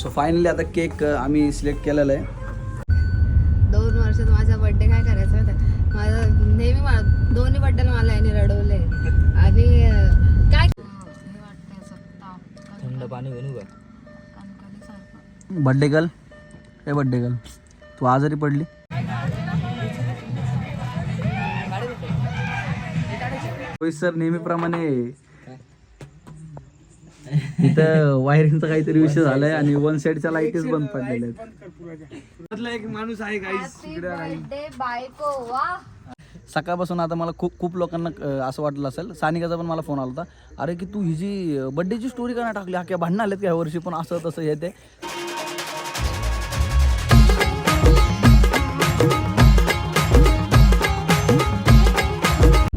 So finally आता cake आम्ही select केलेला आहे. दोन वर्षात माझा बर्थडे काय करायचा होता? माझा नेहमी मला दोन्ही बर्थडेला मला याने रडवले. आणि अं, काय थंड पाणी बनवू का. बड्डे गर्ल हे बड्डे गर्ल तू आजारी पडली? रोहित सर नेहमीप्रमाणे इथं वायरिंगचा काहीतरी विषय झालाय आणि वन साईडच्या लाईटीच बंद पडलेल्या आहेत. एक माणूस आहे बायको वा. सकाळपासून आता मला खूप खूप लोकांना असं वाटलं असेल. सानिकाचा पण मला फोन आला होता. अरे की तू ही जी बड्डेची स्टोरी का नाही टाकली? हा भांडणं आलेत का वर्षी? पण असं तसं हे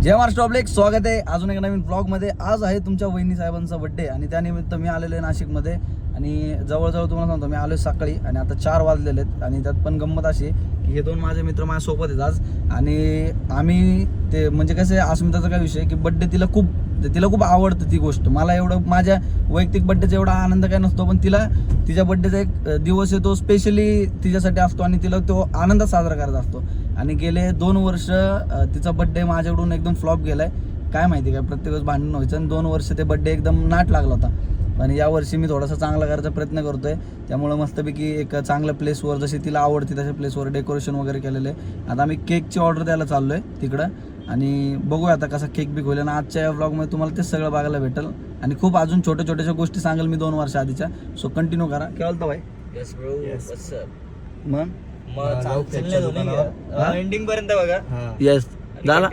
जय महाराष्ट्र आपले एक स्वागत आहे अजून एक नवीन ब्लॉगमध्ये आज आहे तुमच्या वहिनी साहेबांचा बड्डे आणि त्यानिमित्त मी आलेलो आहे नाशिकमध्ये. आणि जवळजवळ तुम्हाला सांगतो मी आलो सकाळी आणि आता चार वाजलेले आहेत. आणि त्यात पण गंमत अशी की हे दोन माझे मित्र माझ्यासोबत आहेत आज. आणि आम्ही ते म्हणजे कसं आहे अस्मिताचा काय विषय की बड्डे तिला खूप तिला खूप आवडतं ती गोष्ट. मला एवढं माझ्या वैयक्तिक बड्डेचा एवढा आनंद काय नसतो पण तिला तिच्या बड्डेचा एक दिवस येतो स्पेशली तिच्यासाठी असतो आणि तिला तो आनंदात साजरा करत असतो. आणि गेले दोन वर्ष तिचा बड्डे माझ्याकडून एकदम फ्लॉप गेलाय. काय माहिती काय प्रत्येक वेळेस भांडण व्हायचं आणि दोन वर्ष ते बड्डे एकदम नाट लागला होता. आणि यावर्षी मी थोडासा चांगला करायचा प्रयत्न करतोय. त्यामुळे मस्तपैकी एक चांगल्या प्लेसवर जशी तिला आवडते तशा प्लेसवर डेकोरेशन वगैरे केलेलं आहे. आता आम्ही केकची ऑर्डर द्यायला चाललो आहे तिकडं. आणि बघूया आता कसा केक बिक होईल. आणि आजच्या या ब्लॉगमध्ये तुम्हाला ते सगळं बघायला भेटेल. आणि खूप अजून छोट्या छोट्याशा गोष्टी सांगेल मी दोन वर्ष आधीच्या. सो कंटिन्यू करा. केवळ तर भाई? यस ब्रो वट्स मग? मग चालू एंडिंग पर्यंत बघा. येस झाला.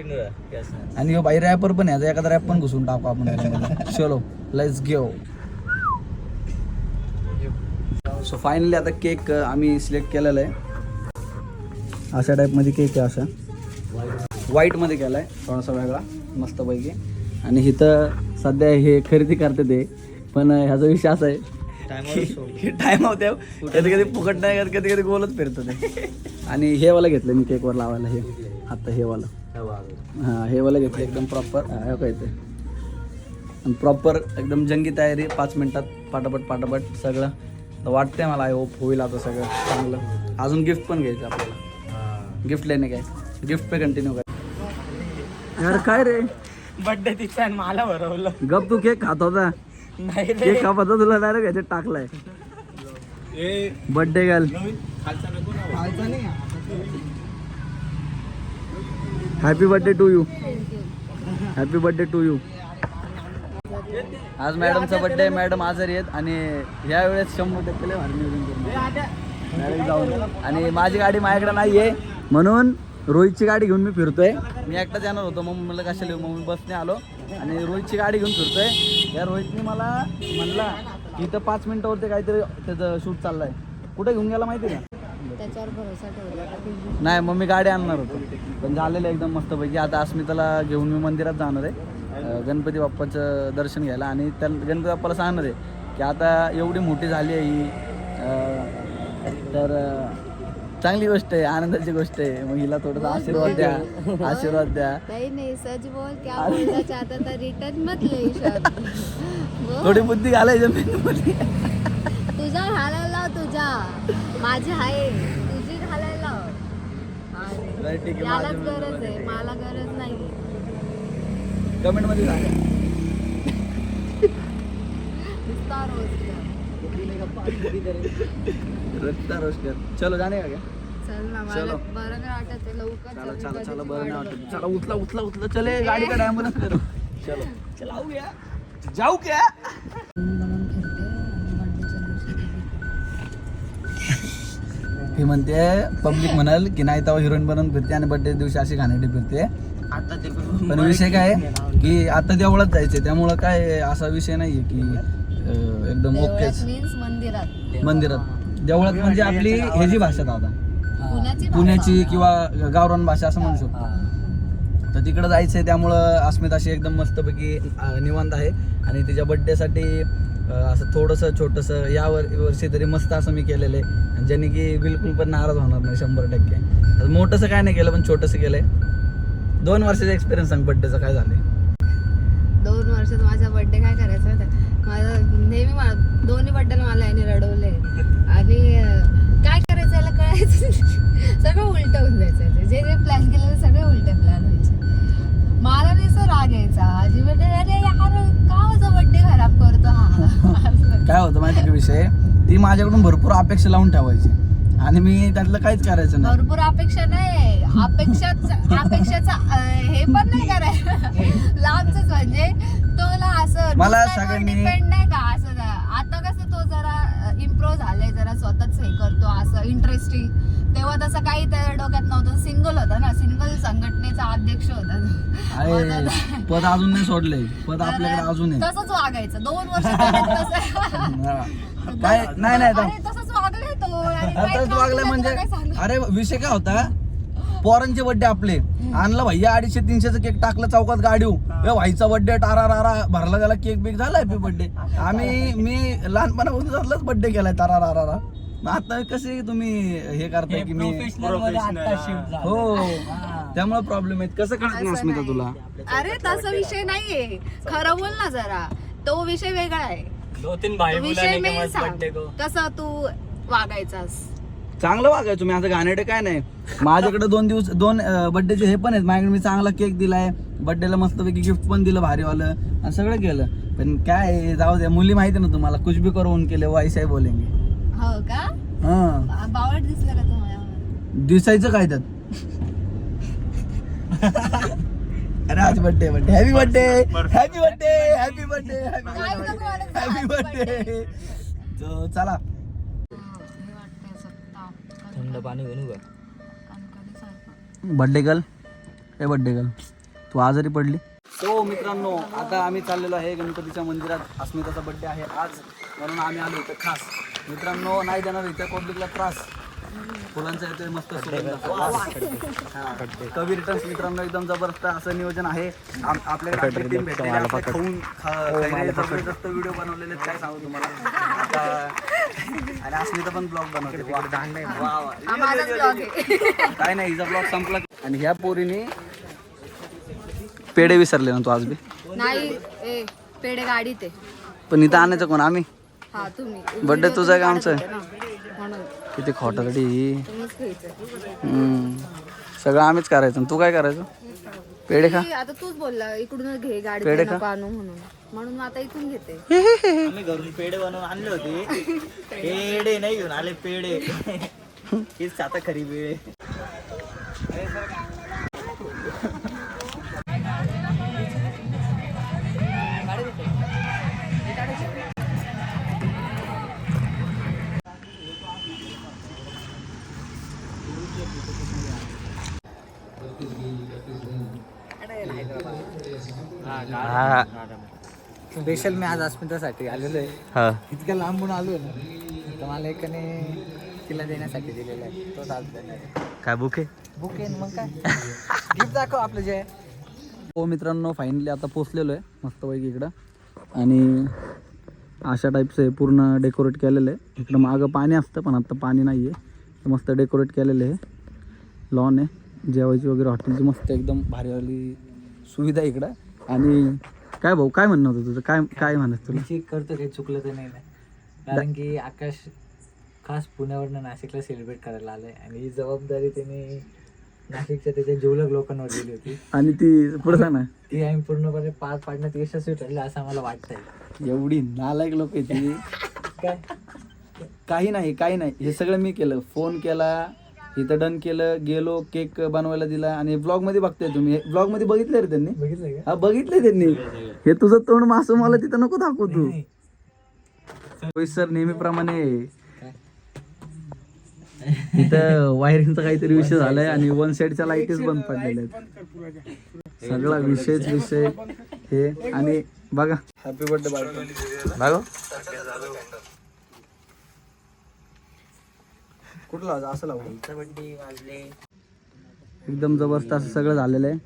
आणि ह्यो बाई रॅपर पण आहे. एखादा रॅप पण घुसून टाकू आपण. चलो लेट्स घेऊ सो फायनली आता केक आम्ही सिलेक्ट केलेला आहे. अशा टाईपमध्ये केक आहे अशा. व्हाईटमध्ये केला आहे थोडासा वेगळा मस्तपैकी. आणि इथं सध्या हे खरेदी करते ते पण ह्याचा विषय असा आहे टाइम होते कधी कधी फुकट नाही करत कधी कधी गोलच फिरतं ते. आणि हे वाला घेतलं मी केकवर लावायला हे. आता हे वाला. हां हे वाला घेतलं एकदम प्रॉपर हे काय ते आणि प्रॉपर एकदम जंगी तयारी पाच मिनिटात पाटापट पाटापट सगळं. तर वाटतंय मला आय होप होईल आता सगळं चांगलं. अजून गिफ्ट पण घ्यायचं आपल्याला. गिफ्ट लेणे काय? गिफ्ट पे कंटिन्यू कर. यार काय रे? बर्थडे तिचा आणि मला भरवलं. गप तू केक खात होता. नाही केक खात होता तुला डायरेक्ट ह्याच्यात टाकलाय. Birthday girl happy birthday to you happy birthday to you आज मॅडमचा बर्थडे मॅडम आजारी आहेत आणि ह्या वेळेस शंभर टक्के जाऊन. आणि माझी गाडी माझ्याकडे नाही आहे म्हणून रोहितची गाडी घेऊन मी फिरतोय. मी एकटाच येणार होतो मग म्हणलं कशाला येऊ? मग मी बसने आलो आणि रोहितची गाडी घेऊन फिरतोय. या रोहितने मला म्हणला की इथं पाच मिनिटावरती काहीतरी त्याचं शूट चाललंय. कुठे घेऊन गेला माहिती का? त्याच्यावर भरोसा ठेवला नाही मग मी गाडी आणणार होतो. पण झालेलं एकदम मस्तपैकी. आता अस्मिताला घेऊन मी मंदिरात जाणार आहे. गणपती बाप्पाचं दर्शन घ्यायला. आणि त्या गणपती बाप्पाला सांगणार आहे की आता एवढी मोठी झाली आहे ही. तर चांगली गोष्ट आहे आनंदाची गोष्ट आहे. मग हिला थोडासा आशीर्वाद द्या आशीर्वाद द्या. नहीं नहीं सच बोल क्या बोलना चाहता था रिटर्न मत ले. थोडी बुद्धी घालायची मेंदूमध्ये. तुझा घालायला लाव तुझा. माझी आहे. तुझी घालायला लाव. ठीक आहे, यालाच गरज आहे मला गरज नाही. कमेंटमध्ये सांगा. नुसता रोज कर. रस्ता रोस्टर चलो जाणे का क्या? चल ना मला चलो. बरं नाही वाटत आहे लवकर चला चल, चला बरं नाही वाट वाटत. चला उचला उचला उचला चले गाडी का ॲम्ब्युलन्स करू. चलो. चलाऊ गया जाऊ क्या? ही म्हणते पब्लिक म्हणाल की नाही तेव्हा हिरोईन बनवून फिरते आणि बर्थडे दिवशी अशी घाणेरडी फिरते. पण विषय काय आहे की आता देवळात जायचे त्यामुळं काय असा विषय नाहीये की अं, एकदम ओकेच मीन्स मंदिरात. मंदिरात. देवळात म्हणजे आपली ह्याची भाषा दादा. पुण्याची पुण्याची किंवा गावरान भाषा असं म्हणू शकतो. तर तिकडं जायचंय त्यामुळं अस्मिताशी एकदम मस्तपैकी अं, निवांत आहे. आणि तिच्या बड्डेसाठी असं थोडंसं छोटंसं या वर वर्षी तरी मस्त असं मी केलेलं आहे आणि ज्याने की बिलकुल पण नाराज होणार नाही शंभर टक्के. मोठंसं काय नाही केलं पण छोटंसं केलंय. दोन वर्षाचा एक्सपिरियन्स सांग बड्डेचा काय झालंय? दोन वर्षात माझा बर्थडे काय करायचा होता माझं नेहमी मा दोन्ही बड्डल मला याने रडवले आणि काय करायचं याला कळायचं सगळं उलट होऊन जायचं. जे जे प्लॅन केलेलं सगळे उलटे प्लॅन व्हायचे. मला नाही सर राग यायचा. आजी म्हणजे अरे यार का माझा बड्डे खराब करतो हा? काय होतं माहिती विषय? ती माझ्याकडून भरपूर अपेक्षा लावून ठेवायची. आणि मी त्यातलं काहीच करायचं नाही. भरपूर अपेक्षा नाही. अपेक्षा अपेक्षाचा हे पण नाही करायचं. लांबच म्हणजे तुला असं मला सगळ्यांनी- डिपेंड नाही का? असं आता कसं तो जरा इम्प्रूव्ह झालाय जरा स्वतःच हे करतो असं इंटरेस्टिंग तेव्हा तसं काही त्या डोक्यात नव्हतं. सिंगल होता ना. सिंगल संघटनेचा अध्यक्ष होता. पद अजून नाही सोडलंय. पद आपल्याकडे अजून तसंच वागायचं. दोन वर्ष. काय? नाही नाही काम वागलं म्हणजे? अरे विषय काय होता? पोरांचे बड्डे आपले. आणलं भैया अडीचशे तीनशेचा केक टाकलं चौकात गाडीव ए भाईचा बड्डे टारा रारा भरला त्याला केक बिक झाला हॅपी बड्डे आम्ही मी लहानपणापासून त्यातलाच बड्डे केलाय तारा रारा आता कसे तुम्ही हे करताय की मी हो. त्यामुळे प्रॉब्लेम आहेत. कसं कळत अस्मिता नाही. तुला? अरे तसा विषय नाहीये. खरं बोल ना जरा. तो विषय वेगळा आहे. दो तीन भाई तो विषय कसं तू वागायचास. चांगलं वागायचो मी आता घाणेडे काय नाही. माझ्याकडे दोन दिवस दोन बड्डेचे हे पण आहेत. माझ्याकडे मी चांगला केक दिलाय बड्डेला मस्तपैकी गिफ्ट पण दिलं भारीवालं. आणि सगळं केलं. पण काय जाऊ द्या मुली माहिती ना तुम्हाला कुछ भी करून केले वाईसाई बोलेंगे. हो का? हा. बा- बावळट दिसलं का तुम्हाला? दिसायचं काय त्यात? अरे आज birthday birthday happy birthday happy birthday happy birthday नको मला हॅपी बर्थडे चला. थंड पाणी का बर्थडे गर्ल? ए बर्थडे गर्ल तू आजारी पडली. तो मित्रांनो आता आम्ही चाललेलो आहे गणपतीच्या मंदिरात. अस्मिताचा बर्थडे आहे आज म्हणून आम्ही आलो इथं खास. मित्रांनो नाही देणार इथं पब्लिकला त्रास. फुलांचा येतोय मस्त सुगंध. हा. कवी रिटर्न्स मित्रांनो एकदम जबरदस्त असं नियोजन आहे. आपल्याकडे आपली टीम भेटलेली खाऊन खायला जबरदस्त व्हिडिओ बनवलेले काय सांगू तुम्हाला? आता आणि अस्मिता पण ब्लॉग बनवते. हा काय नाही हिचा ब्लॉग संपला. आणि ह्या पोरीने पेढे विसरले ना तू आज बी? नाही ए पेढे गाडीत आहे. पण इथं आणायचं कोण? आम्ही? हा तुम्ही. Birthday तुझा का आमचा? किती खोटारडी. सगळं आम्हीच करायचं. तू काय करायचं? पेढे खा. आता तूच बोलला इकडूनच घे गाडी पेढे का? नको आणू म्हणून. म्हणून आता इथून घेते. आम्ही घरून पेढे बनवून आणले होते. पेढे नाही घेऊन आले पेढे. हीच आता खरी वेळ स्पेशल मी आज अस्मितासाठी आलेलो आहे. हा. इतक्या लांबून आलो ना. तर मला एकाने तिला देण्यासाठी दिलेलं आहे. तो आज देणार आहे. काय बुके बुक आहे मग काय? गिफ्ट दाखव आपलं जे आहे. हो मित्रांनो फायनली आता पोचलेलो आहे मस्तपैकी इकडं. आणि अशा टाईपचं आहे पूर्ण डेकोरेट केलेलं आहे. इकडं मागं पाणी असतं पण आता पाणी नाही आहे मस्त डेकोरेट केलेलं आहे. लॉन आहे. जेवायची वगैरे हॉटेलची मस्त एकदम भारीवाली सुविधा आहे इकडं. आणि काय भाऊ काय म्हणणं होतं तुझं? काय काय म्हणत तुला? मी करतो काही चुकलं तर नाही ना. कारण की आकाश खास पुण्यावरनं नाशिकला सेलिब्रेट करायला आलाय. आणि ही जबाबदारी त्याने नाशिकच्या त्याच्या जिवलग लोकांवर दिली होती. आणि ती पुढं सांग ना. ती आम्ही पूर्णपणे पार पाडण्यात यशस्वी ठरले असं आम्हाला वाटतंय. एवढी नालायक लोक आहे ती काय? काही नाही काही नाही. हे सगळं मी केलं. फोन केला इथं डन केलं गेलो केक बनवायला दिला आणि ब्लॉगमध्ये बघताय तुम्ही. ब्लॉगमध्ये बघितलं रे त्यांनी? बघितलं हा बघितलंय त्यांनी. हे तुझं तोंड मासं मला तिथं नको दाखव तू. रोहित सर नेहमीप्रमाणे. इथं वायरिंगचा काहीतरी विषय झालाय आणि वन साईडच्या लाईटच बंद पडलेल्या आहेत. सगळा विषयच विषय. हे आणि बघा. हॅपी बर्थडे बाय बघ. कुठला असं लावू बर्थडे वाजले. एकदम जबरदस्त असं सगळं झालेलं आहे.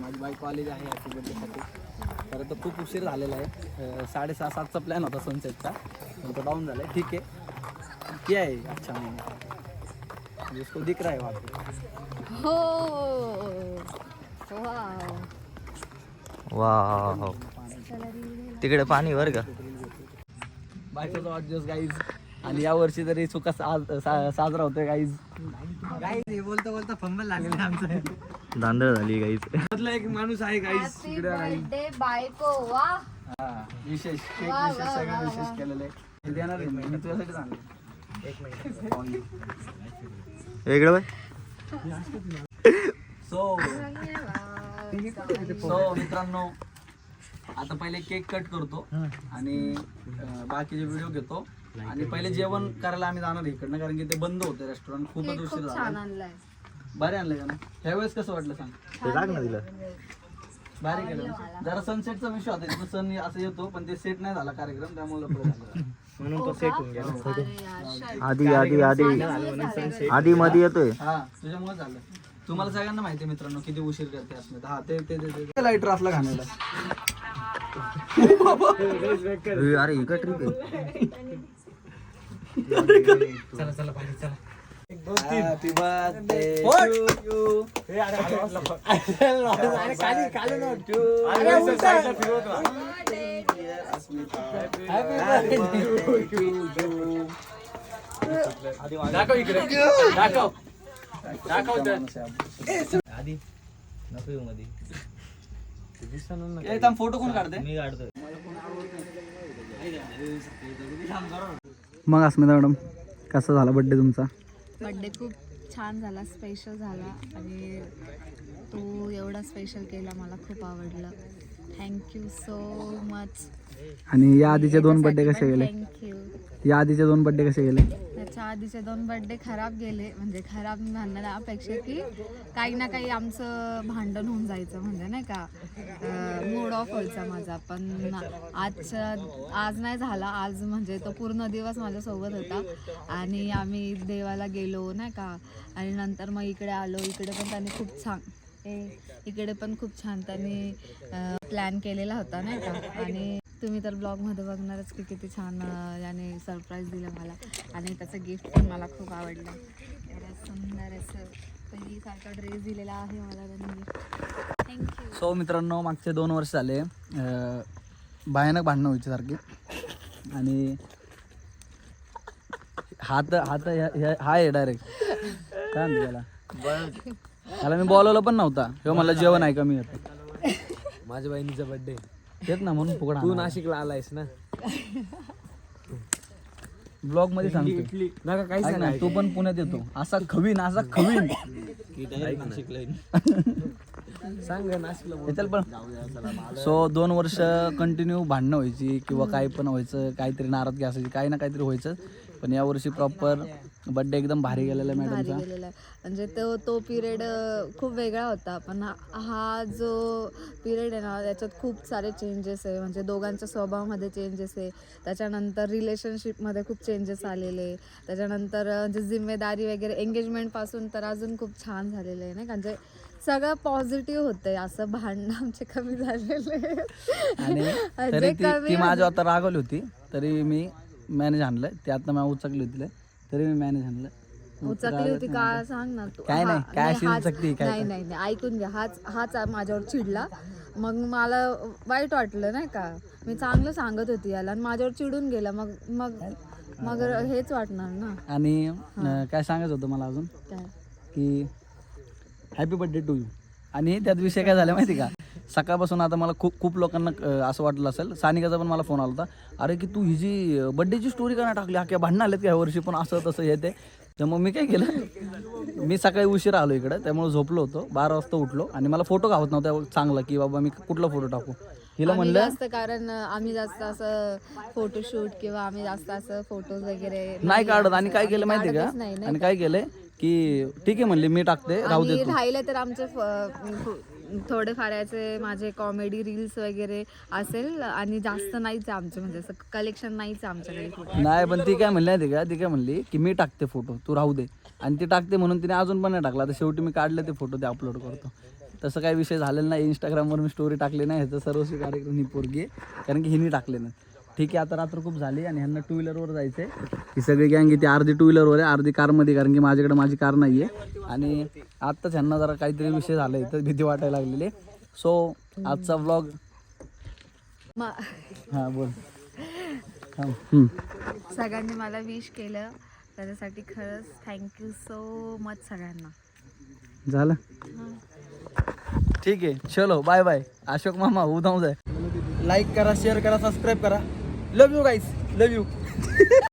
माझी बाईक कॉलेज आहे हॅपी बर्थडेसाठी खरं तर खूप उशीर झालेला आहे. साडेसहा सातचा प्लॅन होता सनसेटचा पण तो डाऊन झाला आहे ठीक आहे. क्या आहे. अच्छा नहीं. जिसको दिख रहा है वहाँ पे. हो. वाव. तिकडे पाणी वर का बायकोचा वाढदिवस गाईज आणि या वर्षी तरी चुका साजरा होतोय गाईज काय बोलता बोलता फंबल लागले आमचं. धांदळ झाली गाईच त्यातला एक माणूस आहे हॅपी इकडे बायको वा. हा विशेष केक विशेष सगळं विशेष. केलेलं आहे. हे देणार मी तुझ्यासाठी आणलं वेगळं बाय. सो सो मित्रांनो आता पहिले केक कट करतो आणि अं, बाकीचे व्हिडिओ घेतो. आणि पहिले जेवण करायला आम्ही जाणार आहे इकडनं कारण की ते बंद होते रेस्टॉरंट खूपच केक उशीर खूप छान झाला आणलाय. भारी आणलं का ना? ह्यावेळेस कसं वाटलं सांग? ते टाक ना तिला. भारी केलं. ना? जरा सनसेटचा विषय होता तिथं सन असं येतो पण ते सेट नाही झाला कार्यक्रम त्यामुळे लफडं झालं. म्हणून तो सेट होऊन गेला. अरे यार, shit. आधी आधी आधी. आधी मध्ये येतोय. हा तुझ्यामुळे झालं. तुम्हाला सगळ्यांना माहिती आहे मित्रांनो किती उशीर करते असं. हा ते ते ते- ते लाईटर असला घालायला अरे ही काय ट्रिप आहे? हॅपी बर्थडे आधी नको मध्ये फोटो कोण काढते मी काढतोय. मग अस्मिता मॅडम कसा झाला बर्थडे तुमचा? बर्थडे खूप छान झाला स्पेशल झाला आणि तू एवढा स्पेशल केला मला खूप आवडलं. थँक्यू सो मच आणि या आधीचे दोन बर्थडे कसे गेले थँक्यू या आधीचे दोन बर्थडे कसे गेले? त्याच्या आधीचे दोन बर्थडे खराब गेले. म्हणजे खराब म्हणण्याला अपेक्षा की काही ना काही आमचं भांडण होऊन जायचं म्हणजे नाही का? मूड ऑफ व्हायचा माझा. पण आजच्या आज नाही झाला. आज म्हणजे तो पूर्ण दिवस माझ्यासोबत होता. आणि आम्ही देवाला गेलो नाही का? आणि नंतर मग इकडे आलो. इकडे पण त्यांनी खूप छान इकडे पण खूप छान त्यांनी प्लॅन केलेला होता नाही का? आणि तुम्ही तर ब्लॉगमध्ये बघणारच की किती छान याने सरप्राईज दिलं मला. आणि त्याचं गिफ्ट पण मला खूप आवडलं. एवढं सुंदर असं पहिलीसारखा ड्रेस दिलेला आहे मला त्यांनी. थँक्यू सो मित्रांनो मागचे दोन वर्ष झाले भयानक भांडणं व्हायची सारखी आणि हात हात हा आहे डायरेक्ट काय म्हणतो त्याला? त्याला मी बोलवलं पण नव्हता. किंवा मला जेवण आहे कमी येतं माझ्या बहिणीचा बर्थडे तेच ना म्हणून फुकट तू नाशिकला आलायस ना? ब्लॉगमध्ये सांगतो नका काही ऐक ना, तू पण पुण्यात येतो. असा खवीन असा खवीन. सांग नाशिकला पण. सो दोन वर्ष कंटिन्यू भांडणं व्हायची किंवा काही पण व्हायचं काहीतरी नाराजगी असायची काही ना काहीतरी व्हायचं. पण यावर्षी प्रॉपर बर्थडे एकदम भारी गेलेला भारी मॅडमचा गेलेला आहे. म्हणजे तो तो पिरियड खूप वेगळा होता. पण हा हा जो पिरियड आहे ना त्याच्यात खूप सारे चेंजेस आहे. म्हणजे दोघांच्या स्वभावामध्ये चेंजेस आहे. त्याच्यानंतर रिलेशनशिपमध्ये खूप चेंजेस आलेले त्याच्यानंतर म्हणजे जिम्मेदारी वगैरे एंगेजमेंटपासून तर अजून खूप छान झालेलं आहे नाही का? म्हणजे सगळं पॉझिटिव्ह होतंय. असं भांडणं आमचे कमी झालेले आणि म्हणजे तरी ती कमी ती माझ्या आता रागवली होती. तरी मी मॅनेज आणलं ते आता मला उचकली होती लय. तरी मी मॅनेज आणलं. उचकली होती का? सांग ना तू. काय नाही, हा, काय अशी हाच- उचकती, काय नाही नाही नाही ऐकून घ्या हाच हाच माझ्यावर चिडला. मग मला वाईट वाटलं नाही का? मी चांगलं सांगत होती याला आणि माझ्यावर चिडून गेला. मग मग मग हेच वाटणार ना? आणि अं, काय सांगायचं होतं मला अजून? काय? की हॅपी बर्थडे टू यू आणि त्यात विषय काय झाला माहिती का? सकाळपासून आता मला खूप खूप लोकांना असं वाटलं असेल. सानिकाचा पण मला फोन आला होता. अरे की तू ही जी बड्डेची स्टोरी का नाही टाकली? अख्या भांडणं आलेत का वर्षी? पण असं तसं हे ते. तर मग मी काय केलं? मी सकाळी उशिरा आलो इकडं. त्यामुळे झोपलो होतो. बारा वाजता उठलो. आणि मला फोटो गावत नव्हता चांगला की बाबा मी कुठला फोटो टाकू? हिला म्हणलं जास्त कारण आम्ही जास्त असं फोटोशूट किंवा आम्ही जास्त असं फोटोज वगैरे नाही काढत. आणि काय केलं माहिती का? आणि काय केलंय की ठीक आहे म्हणले मी टाकते. राहू दे राहिले तर आमचे थोडेफार याचे माझे कॉमेडी रील्स वगैरे असेल आणि जास्त नाहीच आहे आमचे म्हणजे असं कलेक्शन नाहीच आहे आमच्याकडे नाही पण ती काय म्हणली नाही का? ती काय म्हणली की मी टाकते फोटो तू राहू दे. आणि ती टाकते म्हणून तिने अजून पण नाही टाकला. तर शेवटी मी काढले ते फोटो ते अपलोड करतो. तसं काही विषय झालेला नाही. इंस्टाग्रामवर मी स्टोरी टाकली नाही. ह्याचं सर्वस्वी कार्यक्रम ही पोरगी आहे. कारण की हिने टाकले नाही. ठीक आहे आता रात्र खूप झाली आणि ह्यांना टू व्हीलरवर जायचं आहे ही सगळी गँग ती अर्धी टू व्हीलरवर आहे अर्धी कारमध्ये कारण की माझ्याकडे माझी कार नाही आहे आणि आत्ताच ह्यांना जरा काहीतरी विषय झाला तर भीती वाटायला लागलेली सो आजचा व्लॉग हां बोल. सगळ्यांनी मला विश केलं. त्याच्यासाठी खरंच थँक्यू सो मच सगळ्यांना. झालं. ठीक आहे चलो बाय बाय अशोक मामा उदाऊ जाय. लाईक करा शेअर करा सबस्क्राईब करा. Love you guys love you